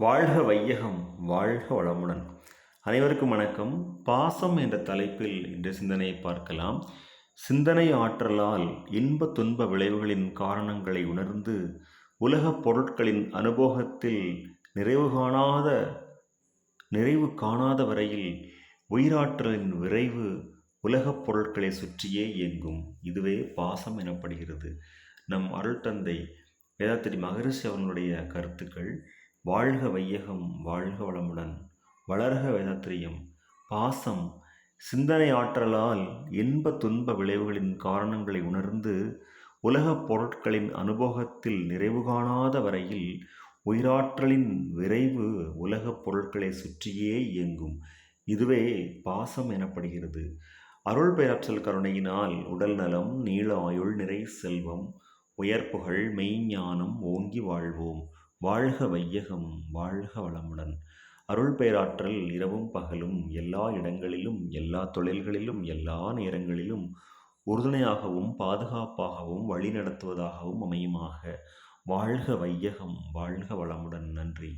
வாழ்க வையகம் வாழ்க வளமுடன். அனைவருக்கும் வணக்கம். பாசம் என்ற தலைப்பில் இன்று சிந்தனையை பார்க்கலாம். சிந்தனை ஆற்றலால் இன்ப துன்ப விளைவுகளின் காரணங்களை உணர்ந்து உலகப் பொருட்களின் அனுபவத்தில் நிறைவு காணாத நிறைவு காணாத வரையில் உயிராற்றலின் விரைவு உலகப் பொருட்களை சுற்றியே இயங்கும். இதுவே பாசம் எனப்படுகிறது. நம் அருள் தந்தை வேதாத்திரி மகரிஷி அவர்களுடைய கருத்துக்கள். வாழ்க வையகம் வாழ்க வளமுடன். வளர்க வேதாத்திரியம். பாசம் சிந்தனை ஆற்றலால் இன்ப துன்ப விளைவுகளின் காரணங்களை உணர்ந்து உலகப் பொருட்களின் அனுபவத்தில் நிறைவு காணாத வரையில் உயிராற்றலின் விரைவு உலகப் பொருட்களை சுற்றியே இயங்கும். இதுவே பாசம் எனப்படுகிறது. அருள் பெயராற்றல் கருணையினால் உடல் நலம் நீள ஆயுள் நிறை செல்வம் உயர்ப்புகள் மெய்ஞானம் ஓங்கி வாழ்வோம். வாழ்க வையகம் வாழ்க வளமுடன். அருள் பேராற்றல் இரவும் பகலும் எல்லா இடங்களிலும் எல்லா தொழில்களிலும் எல்லா நேரங்களிலும் உறுதுணையாகவும் பாதுகாப்பாகவும் வழிநடத்துவதாகவும் அமையுமாக. வாழ்க வையகம் வாழ்க வளமுடன். நன்றி.